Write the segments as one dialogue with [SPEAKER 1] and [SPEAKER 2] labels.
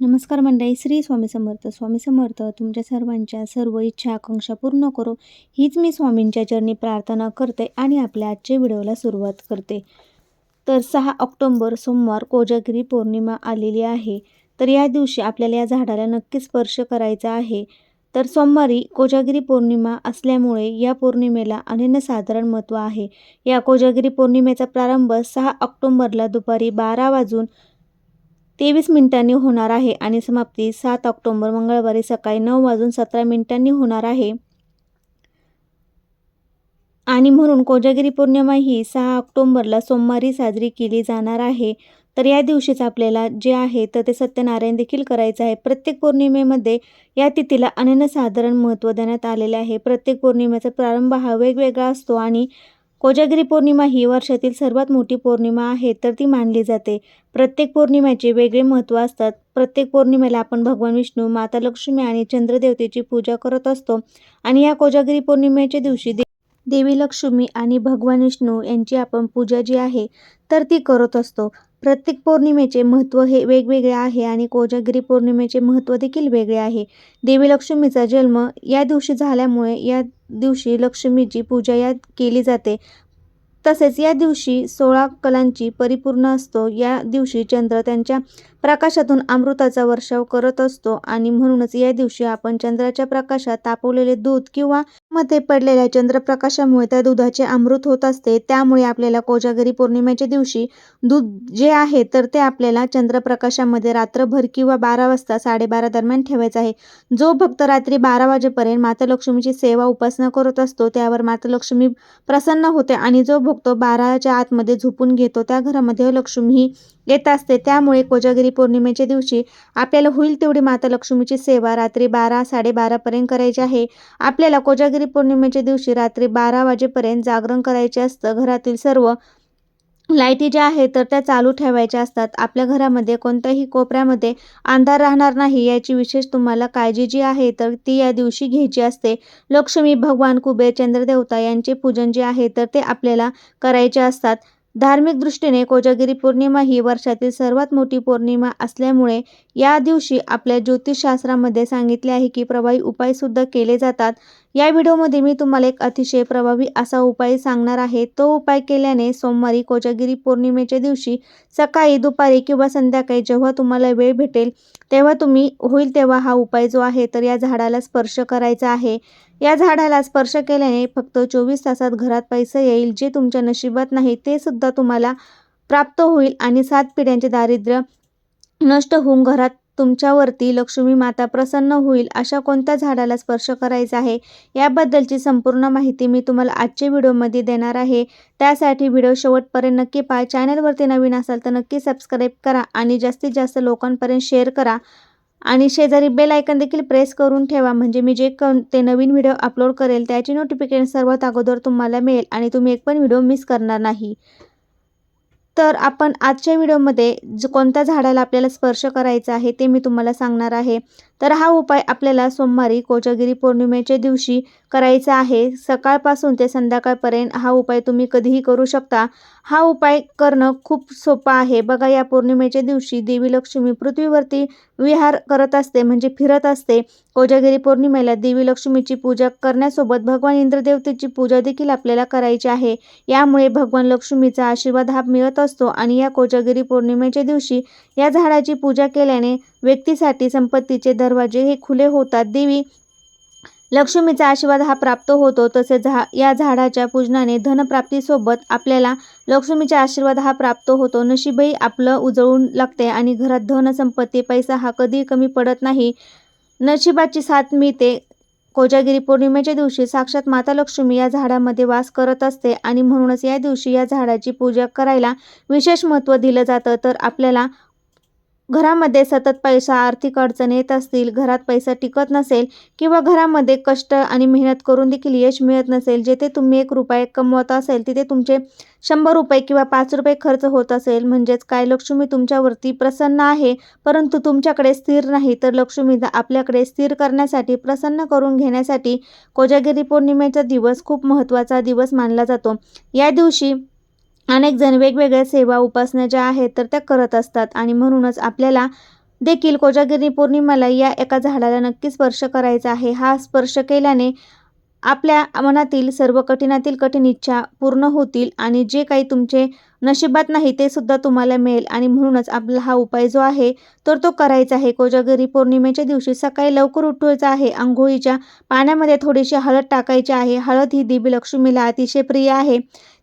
[SPEAKER 1] नमस्कार मंडळी श्री स्वामी समर्थ. स्वामी समर्थ तुमच्या सर्वांच्या सर्व इच्छा आकांक्षा पूर्ण करो. हीच मी स्वामींच्या चरणी प्रार्थना करते आणि आपल्या आजच्या व्हिडिओला सुरुवात करते. तर सहा ऑक्टोंबर सोमवार कोजागिरी पौर्णिमा आलेली आहे. तर या दिवशी आपल्याला या झाडाला नक्की स्पर्श करायचा आहे. तर सोमवारी कोजागिरी पौर्णिमा असल्यामुळे या पौर्णिमेला अनन्यसाधारण महत्त्व आहे. या कोजागिरी पौर्णिमेचा प्रारंभ सहा ऑक्टोंबरला दुपारी बारा वाजून तेवीस मिनिटांनी होणार आहे आणि समाप्ती सात ऑक्टोंबर मंगळवारी सकाळी नऊ वाजून सतरा मिनिटांनी होणार आहे. आणि म्हणून कोजागिरी पौर्णिमा ही सहा ऑक्टोंबरला सोमवारी साजरी केली जाणार आहे. तर या दिवशीच आपल्याला जे आहे तर ते सत्यनारायण देखील करायचं आहे. प्रत्येक पौर्णिमेमध्ये या तिथीला अनन्यसाधारण महत्त्व देण्यात आलेले आहे. प्रत्येक पौर्णिमेचा प्रारंभ हा वेगवेगळा असतो आणि कोजागिरी पौर्णिमा ही वर्षातील सर्वात मोठी पौर्णिमा आहे तर ती मानली जाते. प्रत्येक पौर्णिमेचे वेगळे महत्त्व असतात. प्रत्येक पौर्णिमेला आपण भगवान विष्णू माता लक्ष्मी आणि चंद्रदेवतेची पूजा करत असतो. आणि या कोजागिरी पौर्णिमेच्या दिवशी दे देवी लक्ष्मी आणि भगवान विष्णू यांची आपण पूजा जी आहे तर ती करत असतो. प्रत्येक पौर्णिमेचे महत्त्व हे वेगवेगळे आहे आणि कोजागिरी पौर्णिमेचे महत्त्व देखील वेगळे आहे. देवी लक्ष्मीचा जन्म या दिवशी झाल्यामुळे या दिवशी लक्ष्मीची पूजा या केली जाते. तसेच या दिवशी सोळा कलांची परिपूर्ण असतो. या दिवशी चंद्र त्यांच्या प्रकाशातून अमृताचा वर्षाव करत असतो आणि म्हणूनच या दिवशी आपण चंद्राच्या प्रकाशात तापवलेले दूध किंवा मध्ये पडलेल्या चंद्रप्रकाशामुळे त्या दुधाचे अमृत होत असते. त्यामुळे आपल्याला कोजागरी पौर्णिमेच्या दिवशी दूध जे आहे तर ते आपल्याला चंद्रप्रकाशामध्ये रात्रभर किंवा बारा वाजता साडेबारा दरम्यान ठेवायचं आहे. जो भक्त रात्री बारा वाजेपर्यंत माता लक्ष्मीची सेवा उपासना करत असतो त्यावर माता लक्ष्मी प्रसन्न होते आणि जो भोगतो बाराच्या आतमध्ये झोपून घेतो. त्या घरामध्ये लक्ष्मी ही येत असते. त्यामुळे कोजागिरी पौर्णिमेच्या दिवशी आपल्याला होईल तेवढी माता लक्ष्मीची सेवा रात्री बारा साडेबारापर्यंत करायची आहे. आपल्याला कोजागिरी पौर्णिमेच्या दिवशी रात्री बारा वाजेपर्यंत जागरण करायचे असतं. घरातील सर्व लाईटी ज्या आहेत तर त्या चालू ठेवायच्या असतात. आपल्या घरामध्ये कोणत्याही कोपऱ्यामध्ये अंधार राहणार नाही याची विशेष तुम्हाला काळजी जी आहे तर ती या दिवशी घ्यायची असते. लक्ष्मी भगवान कुबेर चंद्रदेवता यांचे पूजन जे आहे तर ते आपल्याला करायचे असतात. धार्मिक दृष्टीने कोजागिरी पौर्णिमा ही वर्षातील सर्वात मोठी पौर्णिमा असल्यामुळे या दिवशी आपल्या ज्योतिषशास्त्रामध्ये सांगितले आहे की प्रभावी उपायसुद्धा केले जातात. या व्हिडिओमध्ये मी तुम्हाला एक अतिशय प्रभावी असा उपाय सांगणार आहे. तो उपाय केल्याने सोमवारी कोजागिरी पौर्णिमेच्या दिवशी सकाळी दुपारी किंवा संध्याकाळी जेव्हा तुम्हाला वेळ भेटेल तेव्हा तुम्ही होईल तेव्हा हा उपाय जो आहे तर या झाडाला स्पर्श करायचा आहे. या झाडाला स्पर्श केल्याने फक्त चोवीस तासात घरात पैसा येईल जे तुमच्या नशिबात नाही ते सुद्धा तुम्हाला प्राप्त होईल आणि सात पिढ्यांचे दारिद्र्य नष्ट होऊन घरात तुमच्यावरती लक्ष्मी माता प्रसन्न होईल अशा कोणत्या झाडाला स्पर्श करायचा आहे याबद्दलची संपूर्ण माहिती मी तुम्हाला आजच्या व्हिडिओमध्ये देणार आहे. त्यासाठी व्हिडिओ शेवटपर्यंत नक्की पहा. चॅनलवरती नवीन असाल तर नक्की सबस्क्राईब करा आणि जास्तीत जास्त लोकांपर्यंत शेअर करा. आणि शेजारी बेल आयकन देखील प्रेस करून ठेवा. म्हणजे मी जे ते नवीन व्हिडिओ अपलोड करेल त्याची नोटिफिकेशन सर्वात अगोदर तुम्हाला मिळेल आणि तुम्ही एक पण व्हिडिओ मिस करणार नाही. तर आपण आजच्या व्हिडिओमध्ये जो कोणत्या झाडाला आपल्याला स्पर्श करायचा आहे ते मी तुम्हाला सांगणार आहे. तर हा उपाय आपल्याला सोमवारी कोजागिरी पौर्णिमेच्या दिवशी करायचा आहे. सकाळपासून ते संध्याकाळपर्यंत हा उपाय तुम्ही कधीही करू शकता. हा उपाय करणं खूप सोपा आहे. बघा या पौर्णिमेच्या दिवशी देवी लक्ष्मी पृथ्वीवरती विहार करत असते म्हणजे फिरत असते. कोजागिरी पौर्णिमेला देवी लक्ष्मीची पूजा करण्यासोबत भगवान इंद्रदेवतेची पूजा देखील आपल्याला करायची आहे. यामुळे भगवान लक्ष्मीचा आशीर्वाद हा मिळत असतो आणि या कोजागिरी पौर्णिमेच्या दिवशी या झाडाची पूजा केल्याने व्यक्तीसाठी संपत्तीचे दरवाजे हे खुले होतात. देवी लक्ष्मीचा आशीर्वाद हा प्राप्त होतो. तसेच झा या झाडाच्या पूजनाने धनप्राप्तीसोबत आपल्याला लक्ष्मीचा आशीर्वाद हा प्राप्त होतो. नशीबही आपलं उजळून लागते आणि घरात धन संपत्ती पैसा हा कधी कमी पडत नाही. नशिबाची साथ मिळते. कोजागिरी पौर्णिमेच्या दिवशी साक्षात माता लक्ष्मी या झाडामध्ये वास करत असते आणि म्हणूनच या दिवशी या झाडाची पूजा करायला विशेष महत्त्व दिलं जातं. तर आपल्याला घरामध्ये सतत पैसा आर्थिक अडचण येत असतील घरात पैसा टिकत नसेल किंवा घरामध्ये कष्ट आणि मेहनत करून देखील यश मिळत नसेल जेथे तुम्ही एक रुपये कमवत असेल तिथे तुमचे शंभर रुपये किंवा पाच रुपये खर्च होत असेल. म्हणजेच काय लक्ष्मी तुमच्यावरती प्रसन्न आहे परंतु तुमच्याकडे स्थिर नाही तर लक्ष्मी आपल्याकडे स्थिर करण्यासाठी प्रसन्न करून घेण्यासाठी कोजागिरी पौर्णिमेचा दिवस खूप महत्त्वाचा दिवस मानला जातो. या दिवशी अनेक जण वेगवेगळ्या सेवा उपासना ज्या आहेत तर त्या करत असतात. आणि म्हणूनच आपल्याला देखील कोजागिरी पौर्णिमेला या एका झाडाला नक्की स्पर्श करायचा आहे. हा स्पर्श केल्याने आपल्या मनातील सर्व कठीणातील कठीण इच्छा पूर्ण होतील आणि जे काही तुमचे नशिबात नाही ते सुद्धा तुम्हाला मिळेल. आणि म्हणूनच आपला हा उपाय जो आहे तर तो करायचा आहे. कोजागिरी पौर्णिमेच्या दिवशी सकाळी लवकर उठवायचा आहे. आंघोळीच्या पाण्यामध्ये थोडीशी हळद टाकायची आहे. हळद ही देवी लक्ष्मीला अतिशय प्रिय आहे.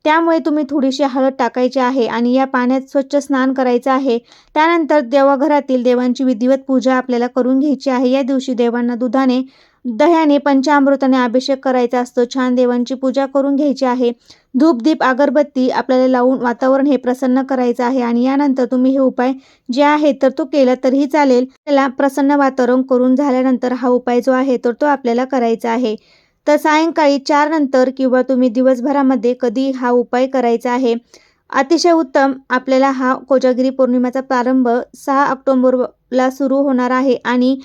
[SPEAKER 1] त्यामुळे तुम्ही थोडीशी हळद टाकायची आहे आणि या पाण्यात स्वच्छ स्नान करायचं आहे. त्यानंतर देवाघरातील देवांची विधिवत पूजा आपल्याला करून घ्यायची आहे. या दिवशी देवांना दुधाने दह्याने पंचामृताने अभिषेक करायचा असतो. छान देवांची पूजा करून घ्यायची आहे. धूप दीप अगरबत्ती आपल्याला लावून वातावरण हे प्रसन्न करायचं आहे आणि यानंतर तुम्ही हे उपाय जे आहे तर तो केला तरीही चालेल. त्याला प्रसन्न वातावरण करून झाल्यानंतर हा उपाय जो आहे तर तो आपल्याला करायचा आहे. तर सायंकाळी चार नंतर किंवा तुम्ही दिवसभरामध्ये कधी हा उपाय करायचा आहे? अतिशय उत्तम. आपल्याला हा कोजागिरी पौर्णिमेचा प्रारंभ सहा ऑक्टोंबरला सुरू होणार आहे आणि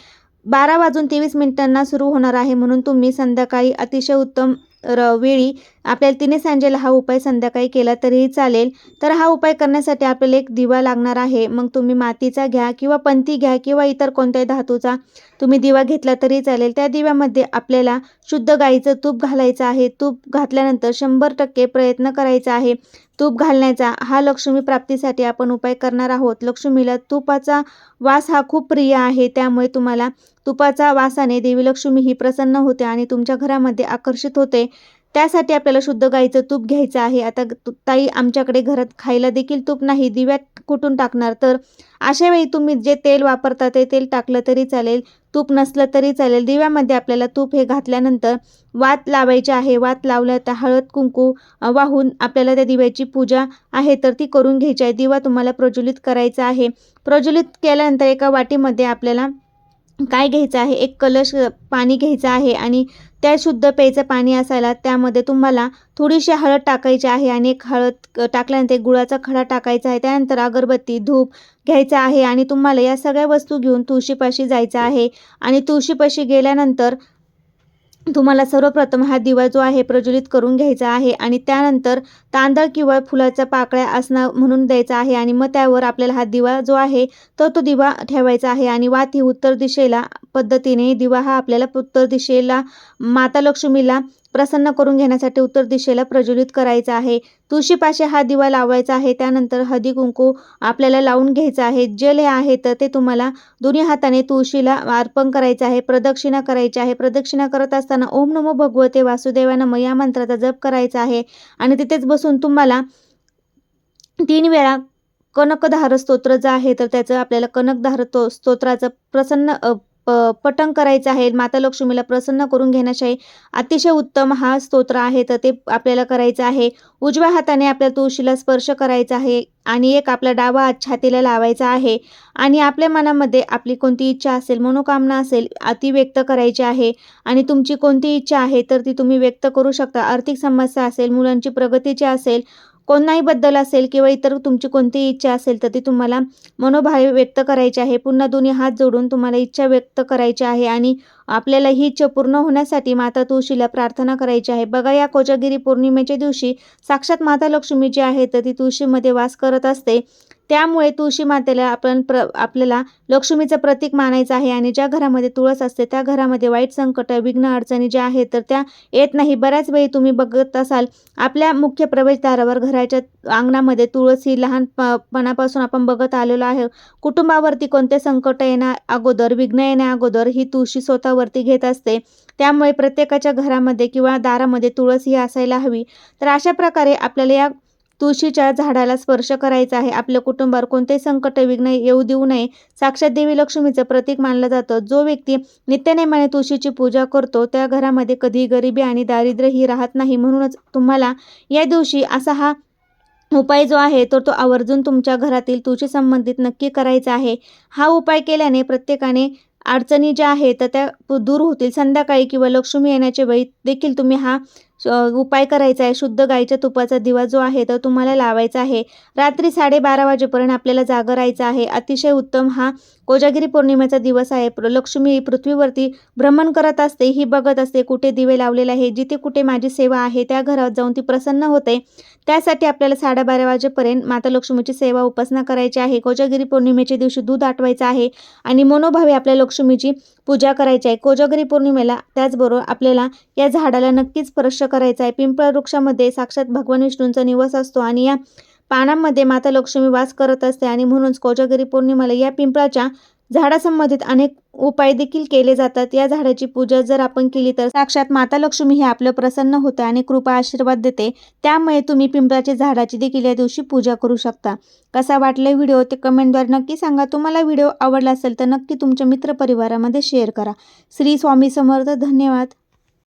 [SPEAKER 1] बारा वाजून तेवीस मिनिटांना सुरू होणार आहे म्हणून तुम्ही संध्याकाळी अतिशय उत्तम र वेळी आपल्याला तिने सांजेला हा उपाय संध्याकाळी केला तरीही चालेल. तर हा उपाय करण्यासाठी आपल्याला एक दिवा लागणार आहे. मग तुम्ही मातीचा घ्या किंवा पंथी घ्या किंवा इतर कोणत्याही धातूचा. तुम्ही दिवा घेतला तरी चालेल. त्या दिव्यामध्ये आपल्याला शुद्ध गाईचं तूप घालायचं आहे. तूप घातल्यानंतर शंभर टक्के प्रयत्न करायचा आहे. तूप घालण्याचा हा लक्ष्मी प्राप्तीसाठी आपण उपाय करणार आहोत. लक्ष्मीला तुपाचा वास हा खूप प्रिय आहे. त्यामुळे तुम्हाला तुपाचा वासाने देवी लक्ष्मी ही प्रसन्न होते आणि तुमच्या घरामध्ये आकर्षित होते. त्यासाठी आपल्याला शुद्ध गाईचं तूप घ्यायचं आहे. आता ताई आमच्याकडे घरात खायला देखील तूप नाही दिव्यात कुठून टाकणार? तर अशा वेळी तुम्ही जे तेल वापरता ते तेल टाकलं तरी चालेल तूप नसलं तरी चालेल. दिव्यामध्ये आपल्याला तूप हे घातल्यानंतर वात लावायची आहे. वात लावल्या तर हळद कुंकू वाहून आपल्याला त्या दिव्याची पूजा आहे. तर ती करून घ्यायची आहे. दिवा तुम्हाला प्रज्वलित करायचा आहे. प्रज्वलित केल्यानंतर एका वाटीमध्ये आपल्याला काय घ्यायचं आहे? एक कलश पाणी घ्यायचं आहे आणि त्या शुद्ध प्यायचं पाणी असायला त्यामध्ये तुम्हाला थोडीशी हळद टाकायची आहे आणि एक हळद टाकल्यानंतर एक गुळाचा खडा टाकायचा आहे. त्यानंतर अगरबत्ती धूप घ्यायचा आहे आणि तुम्हाला या सगळ्या वस्तू घेऊन तुळशीपाशी जायचं आहे. आणि तुळशीपाशी गेल्यानंतर तुम्हाला सर्वप्रथम हा दिवा जो आहे प्रज्वलित करून घ्यायचा आहे आणि त्यानंतर तांदळ किंवा फुलाच्या पाकळ्या असणं म्हणून द्यायचा आहे आणि मग त्यावर आपल्याला हा दिवा जो आहे तर तो दिवा ठेवायचा आहे आणि वात ही उत्तर दिशेला पद्धतीने दिवा हा आपल्याला उत्तर दिशेला माता लक्ष्मीला प्रसन्न करून घेण्यासाठी उत्तर दिशेला प्रज्वलित करायचा आहे. तुळशीपाशी हा दिवा लावायचा आहे. त्यानंतर हळदी कुंकू आपल्याला लावून घ्यायचं आहे. जल हे आहे तर ते तुम्हाला दोन्ही हाताने तुळशीला अर्पण करायचं आहे. प्रदक्षिणा करायची आहे. प्रदक्षिणा करत असताना ओम नमो भगवते वासुदेवा नमः या मंत्राचा जप करायचा आहे. आणि तिथेच बसून तुम्हाला तीन वेळा कनकधार स्तोत्र जे आहे तर त्याचं आपल्याला कनकधार तो स्तोत्राचं प्रसन्न प पठण करायचं आहे माता लक्ष्मीला प्रसन्न करून घेण्यासाठी अतिशय उत्तम हा स्तोत्र आहे. तर ते आपल्याला करायचं आहे. उजव्या हाताने आपल्या तुळशीला स्पर्श करायचा आहे आणि एक आपला डावा छातीला लावायचा आहे आणि आपल्या मनामध्ये आपली कोणती इच्छा असेल मनोकामना असेल अति ती व्यक्त करायची आहे आणि तुमची कोणती इच्छा आहे तर ती तुम्ही व्यक्त करू शकता. आर्थिक समस्या असेल मुलांची प्रगतीची असेल कोणाही बद्दल असेल किंवा इतर तुमची कोणतीही इच्छा असेल तर ती तुम्हाला मनोभावे व्यक्त करायची आहे. पुन्हा दोन्ही हात जोडून तुम्हाला इच्छा व्यक्त करायची आहे आणि आपल्याला ही इच्छा पूर्ण होण्यासाठी माता तुळशीला प्रार्थना करायची आहे. बघा या कोजागिरी पौर्णिमेच्या दिवशी साक्षात माता लक्ष्मी जी आहे तर ती तुळशीमध्ये वास करत असते. त्यामुळे तुळशी मातेला आपण प्र आपल्याला लक्ष्मीचं प्रतीक मानायचं आहे आणि ज्या घरामध्ये तुळस असते त्या घरामध्ये वाईट संकट विघ्न अडचणी ज्या आहेत तर त्या येत नाही. बऱ्याच वेळी तुम्ही बघत असाल आपल्या मुख्य प्रवेशद्वारावर घराच्या अंगणामध्ये तुळस ही लहानपणापासून आपण बघत आलेलो आहे. कुटुंबावरती कोणते संकट येण्या अगोदर विघ्न येण्या अगोदर ही तुळशी वरती घेत असते. त्यामुळे प्रत्येकाच्या घरामध्ये किंवा दारामध्ये तुळस ही असायला हवी. तर अशा प्रकारे आपल्याला या तुळशीच्या झाडाला स्पर्श करायचा आहे. आपल्या कुटुंबावर कोणतेही संकट विघ्न येऊ देऊ नये. साक्षात देवी लक्ष्मीचं प्रतीक मानलं जातं. जो व्यक्ती नित्यनेमाने तुळशीची पूजा करतो त्या घरामध्ये कधी गरिबी आणि दारिद्र्य ही राहत नाही. म्हणूनच तुम्हाला या दिवशी असा हा उपाय जो आहे तर तो आवर्जून तुमच्या घरातील तुळशी संबंधित नक्की करायचा आहे. हा उपाय केल्याने प्रत्येकाने अडचणी ज्या आहेत तर त्या दूर होतील. संध्याकाळी किंवा लक्ष्मी येण्याच्या वेळी देखील तुम्ही हा उपाय करायचा आहे. शुद्ध गाईच्या तुपाचा दिवा जो आहे तो तुम्हाला लावायचा आहे. रात्री साडेबारा वाजेपर्यंत आपल्याला जागं राहायचं आहे. अतिशय उत्तम हा कोजागिरी पौर्णिमेचा दिवस आहे. प्र- लक्ष्मी पृथ्वीवरती भ्रमण करत असते. ही बघत असते कुठे दिवे लावलेले आहे. जिथे कुठे माझी सेवा आहे त्या घरात जाऊन ती प्रसन्न होते. त्यासाठी आपल्याला साडेबारा वाजेपर्यंत माता लक्ष्मीची सेवा उपासना करायची आहे. कोजागिरी पौर्णिमेच्या दिवशी दूध आटवायचं आहे आणि मनोभावे आपल्या लक्ष्मीची पूजा करायची आहे. कोजागिरी पौर्णिमेला त्याचबरोबर आपल्याला या झाडाला नक्कीच स्पर्श करायचा आहे. पिंपळ वृक्षामध्ये साक्षात भगवान विष्णूंचा निवास असतो आणि या पानांमध्ये माता लक्ष्मी वास करत असते आणि म्हणूनच कोजागिरी पौर्णिमेला या पिंपळाच्या झाडासंबंधित अनेक उपाय देखील केले जातात. या झाडाची पूजा जर आपण केली तर साक्षात माता लक्ष्मी हे आपलं प्रसन्न होते आणि कृपा आशीर्वाद देते. त्यामुळे तुम्ही पिंपळाच्या झाडाची देखील या दिवशी पूजा करू शकता. कसा वाटला व्हिडिओ ते कमेंटद्वारे नक्की सांगा. तुम्हाला व्हिडिओ आवडला असेल तर नक्की तुमच्या मित्रपरिवारामध्ये शेअर करा. श्री स्वामी समर्थ. धन्यवाद.